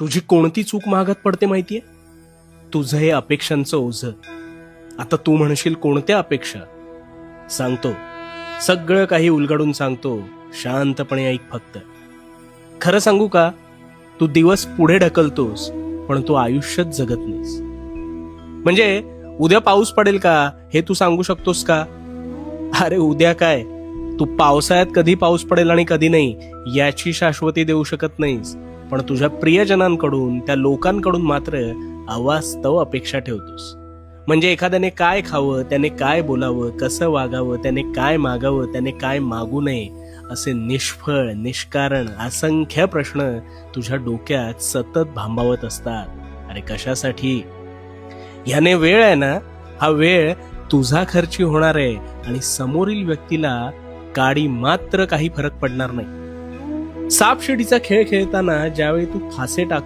तुझी कोणती चूक महागात पडते माहितीये? तुझं हे अपेक्षांचं ओझ. आता तू म्हणशील कोणत्या अपेक्षा? सांगतो. सगळं काही उलगडून सांगतो शांतपणे ऐक फक्त. खरं सांगू का? तू दिवस पुढे ढकलतोस पण तू आयुष्यात जगत नाहीस. म्हणजे उद्या पाऊस पडेल का? हे तू सांगू शकतोस का? अरे उद्या काय? तू पावसाळ्यात कधी पाऊस पडेल आणि कधी नाही याची शाश्वती देऊ शकत नाहीस. पण तुझ्या प्रियजनांकडून त्या लोकांकडून मात्र अवास्तव अपेक्षा ठेवतोस. म्हणजे एखाद्याने काय खावं त्याने काय बोलावं कसं वागावं त्याने काय मागावं त्याने काय मागू नये असे निष्फळ निष्कारण असंख्य प्रश्न तुझ्या डोक्यात सतत भांबावत असतात. अरे कशासाठी? ह्याने वेळ आहे ना? हा वेळ तुझा खर्ची होणार आहे आणि समोरील व्यक्तीला काडी मात्र काही फरक पडणार नाही. सापशिडीचा खेळ खेळताना ज्यावेळी तू फासे टाक